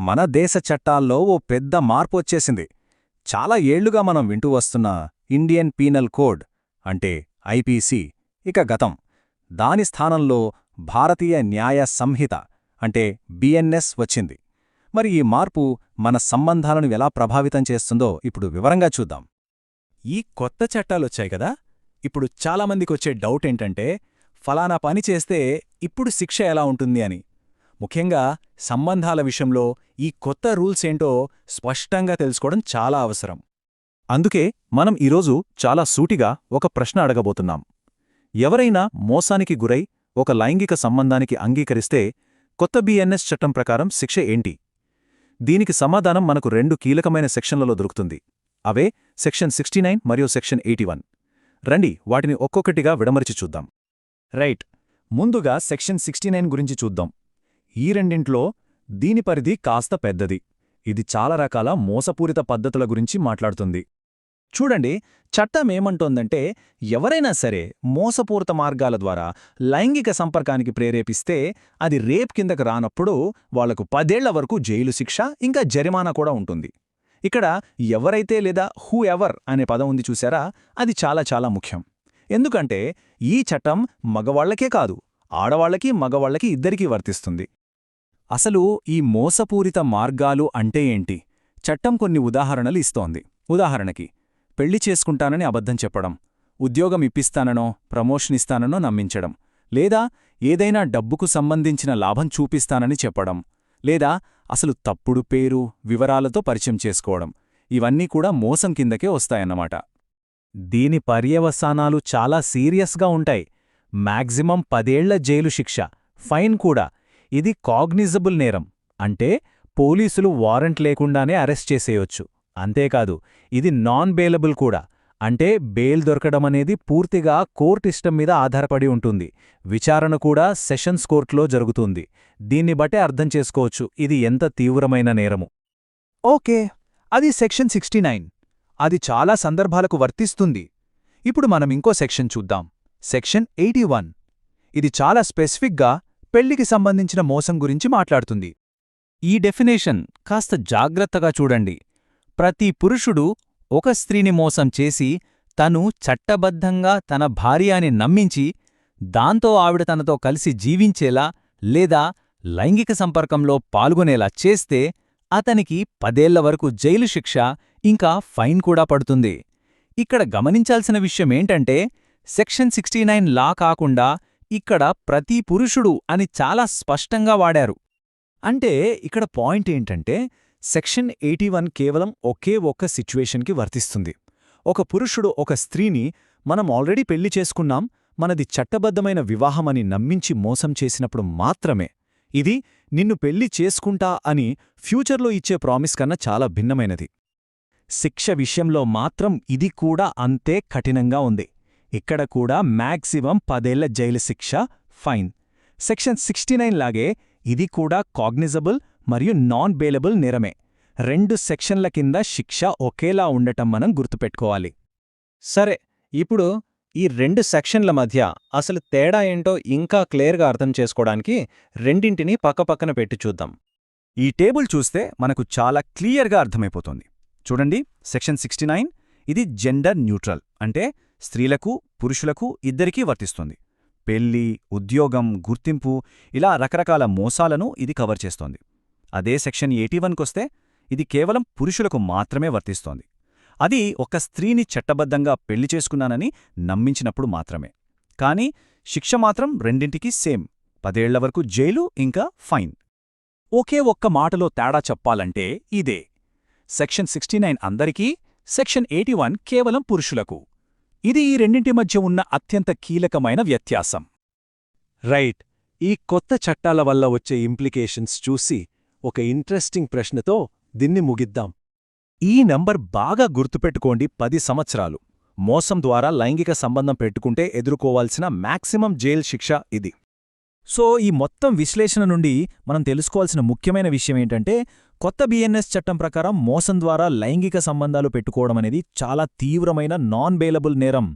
మన దేశ చట్టాల్లో ఓ పెద్ద మార్పు వచ్చేసింది చాలా ఏళ్ళుగా మనం వింటూ వస్తున్న ఇండియన్ పీనల్ కోడ్ అంటే ఐపీసీ ఇక గతం. దాని స్థానంలో భారతీయ న్యాయ సంహిత అంటే బిఎన్ఎస్ వచ్చింది. మరి ఈ మార్పు మన సంబంధాలను ఎలా ప్రభావితం చేస్తుందో ఇప్పుడు వివరంగా చూద్దాం. ఈ కొత్త చట్టాలొచ్చాయి కదా? ఇప్పుడు చాలామందికొచ్చే డౌట్ ఏంటంటే ఫలానా పని చేస్తే ఇప్పుడు శిక్ష ఎలా ఉంటుంది అని. ముఖ్యంగా సంబంధాల విషయంలో ఈ కొత్త రూల్స్ ఏంటో స్పష్టంగా తెలుసుకోవడం చాలా అవసరం. అందుకే మనం ఈరోజు చాలా సూటిగా ఒక ప్రశ్న అడగబోతున్నాం. ఎవరైనా మోసానికి గురై ఒక లైంగిక సంబంధానికి అంగీకరిస్తే కొత్త బిఎన్ఎస్ చట్టం ప్రకారం శిక్ష ఏంటి? దీనికి సమాధానం మనకు రెండు కీలకమైన సెక్షన్లలో దొరుకుతుంది. అవే సెక్షన్ సిక్స్టీ మరియు సెక్షన్ ఎయిటీ రండి వాటిని ఒక్కొక్కటిగా విడమరిచి చూద్దాం. రైట్ ముందుగా సెక్షన్ సిక్స్టీ గురించి చూద్దాం. ఈ రెండింట్లో దీని పరిధి కాస్త పెద్దది. ఇది చాలా రకాల మోసపూరిత పద్ధతుల గురించి మాట్లాడుతుంది. చూడండి చట్టం ఏమంటోందంటే ఎవరైనా సరే మోసపూరిత మార్గాల ద్వారా లైంగిక సంపర్కానికి ప్రేరేపిస్తే అది రేప్ కిందకు రానప్పుడు వాళ్ళకు పదేళ్ళ వరకు జైలు శిక్ష ఇంకా జరిమానా కూడా ఉంటుంది. ఇక్కడ ఎవరైతే లేదా హూ ఎవర్ అనే పదం ఉంది చూసారా? అది చాలా చాలా ముఖ్యం. ఎందుకంటే ఈ చట్టం మగవాళ్ళకే కాదు ఆడవాళ్ళకి మగవాళ్ళకి ఇద్దరికీ వర్తిస్తుంది. అసలు ఈ మోసపూరిత మార్గాలు అంటే ఏంటి? చట్టం కొన్ని ఉదాహరణలు ఇస్తోంది. ఉదాహరణకి పెళ్ళి చేసుకుంటానని అబద్ధం చెప్పడం ఉద్యోగం ఇప్పిస్తాననో ప్రమోషన్ ఇస్తాననో నమ్మించడం లేదా ఏదైనా డబ్బుకు సంబంధించిన లాభం చూపిస్తానని చెప్పడం లేదా అసలు తప్పుడు పేరు వివరాలతో పరిచయం చేసుకోవడం ఇవన్నీ కూడా మోసం కిందకే వస్తాయన్నమాట. దీని పర్యవసానాలు చాలా సీరియస్గా ఉంటాయి. మ్యాక్సిమం పదేళ్ళ జైలు శిక్ష ఫైన్ కూడా. ఇది కాగ్నిజబుల్ నేరం అంటే పోలీసులు వారెంట్ లేకుండానే అరెస్ట్ చేసేయొచ్చు. అంతేకాదు ఇది నాన్ బెయిలబుల్ కూడా అంటే బెయిల్ దొరకడమనేది పూర్తిగా కోర్టు ఇష్టం మీద ఆధారపడి ఉంటుంది. విచారణ కూడా సెషన్స్ కోర్టులో జరుగుతుంది. దీన్ని బట్టే అర్థం చేసుకోవచ్చు ఇది ఎంత తీవ్రమైన నేరము. ఓకే అది సెక్షన్ సిక్స్టీ అది చాలా సందర్భాలకు వర్తిస్తుంది. ఇప్పుడు మనం ఇంకో సెక్షన్ చూద్దాం. సెక్షన్ ఎయిటీ ఇది చాలా స్పెసిఫిక్గా పెళ్ళికి సంబంధించిన మోసం గురించి మాట్లాడుతుంది. ఈ డెఫినేషన్ కాస్త జాగ్రత్తగా చూడండి. ప్రతి పురుషుడు ఒక స్త్రీని మోసం చేసి తను చట్టబద్ధంగా తన భార్య అని నమ్మించి దాంతో ఆవిడ తనతో కలిసి జీవించేలా లేదా లైంగిక సంపర్కంలో పాల్గొనేలా చేస్తే అతనికి పదేళ్ళ వరకు జైలు శిక్ష ఇంకా ఫైన్ కూడా పడుతుంది. ఇక్కడ గమనించాల్సిన విషయమేంటంటే సెక్షన్ సిక్స్టీ లా కాకుండా ఇక్కడ ప్రతి పురుషుడు అని చాలా స్పష్టంగా వాడారు. అంటే ఇక్కడ పాయింట్ ఏంటంటే సెక్షన్ ఎయిటీ కేవలం ఒకే ఒక్క సిచ్యువేషన్కి వర్తిస్తుంది. ఒక పురుషుడు ఒక స్త్రీని మనం ఆల్రెడీ పెళ్ళి చేసుకున్నాం మనది చట్టబద్ధమైన వివాహమని నమ్మించి మోసం చేసినప్పుడు మాత్రమే ఇది నిన్ను పెళ్ళి చేసుకుంటా అని ఫ్యూచర్లో ఇచ్చే ప్రామిస్ కన్నా చాలా భిన్నమైనది. శిక్ష విషయంలో మాత్రం ఇది కూడా అంతే కఠినంగా ఉంది. ఇక్కడ కూడా మ్యాక్సిమం పదేళ్ళ జైలు శిక్ష ఫైన్. సెక్షన్ సిక్స్టీ లాగే ఇది కూడా కాగ్నిజబుల్ మరియు నాన్ బేలబుల్ నేరమే. రెండు సెక్షన్ల కింద శిక్ష ఒకేలా ఉండటం మనం గుర్తుపెట్టుకోవాలి. సరే ఇప్పుడు ఈ రెండు సెక్షన్ల మధ్య అసలు తేడా ఏంటో ఇంకా క్లియర్గా అర్థం చేసుకోవడానికి రెండింటినీ పక్కపక్కన పెట్టి చూద్దాం. ఈ టేబుల్ చూస్తే మనకు చాలా క్లియర్గా అర్థమైపోతుంది. చూడండి సెక్షన్ సిక్స్టీ ఇది జెండర్ న్యూట్రల్ అంటే స్త్రీలకు పురుషులకు ఇద్దరికీ వర్తిస్తుంది. పెళ్ళి ఉద్యోగం గుర్తింపు ఇలా రకరకాల మోసాలను ఇది కవర్ చేస్తోంది. అదే సెక్షన్ ఎయిటీ వన్కొస్తే ఇది కేవలం పురుషులకు మాత్రమే వర్తిస్తోంది. అది ఒక స్త్రీని చట్టబద్ధంగా పెళ్ళి చేసుకున్నానని నమ్మించినప్పుడు మాత్రమే. కాని శిక్ష మాత్రం రెండింటికీ సేమ్. పదేళ్ళ వరకు జైలు ఇంకా ఫైన్. ఒకే ఒక్క మాటలో తేడా చెప్పాలంటే ఇదే. సెక్షన్ సిక్స్టీ అందరికీ సెక్షన్ ఎయిటీ కేవలం పురుషులకు. ఇది ఈ రెండింటి మధ్య ఉన్న అత్యంత కీలకమైన వ్యత్యాసం. రైట్ ఈ కొత్త చట్టాల వల్ల వచ్చే ఇంప్లికేషన్స్ చూసి ఒక ఇంట్రెస్టింగ్ ప్రశ్నతో దీన్ని ముగిద్దాం. ఈ నంబర్ బాగా గుర్తుపెట్టుకోండి పది సంవత్సరాలు. మోసం ద్వారా లైంగిక సంబంధం పెట్టుకుంటే ఎదుర్కోవాల్సిన మాక్సిమం జైల్ శిక్ష ఇది. సో ఈ మొత్తం విశ్లేషణ నుండి మనం తెలుసుకోవాల్సిన ముఖ్యమైన విషయమేంటంటే కొత్త బిఎన్ఎస్ చట్టం ప్రకారం మోసం ద్వారా లైంగిక సంబంధాలు పెట్టుకోవడం అనేది చాలా తీవ్రమైన నాన్ బెయిలబుల్ నేరం.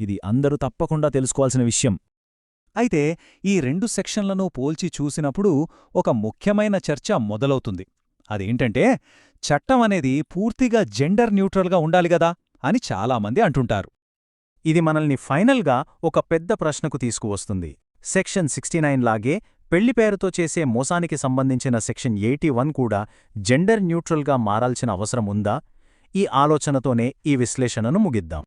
ఇది అందరూ తప్పకుండా తెలుసుకోవాల్సిన విషయం. అయితే ఈ రెండు సెక్షన్లను పోల్చి చూసినప్పుడు ఒక ముఖ్యమైన చర్చ మొదలవుతుంది. అదేంటంటే చట్టం అనేది పూర్తిగా జెండర్ న్యూట్రల్గా ఉండాలి గదా అని చాలామంది అంటుంటారు. ఇది మనల్ని ఫైనల్గా ఒక పెద్ద ప్రశ్నకు తీసుకువస్తుంది. సెక్షన్ సిక్స్టీ లాగే పెళ్ళి పేరుతో చేసే మోసానికి సంబంధించిన సెక్షన్ ఎయిటీ వన్ కూడా జెండర్ న్యూట్రల్గా మారాల్సిన అవసరం ఉందా? ఈ ఆలోచనతోనే ఈ విశ్లేషణను ముగిద్దాం.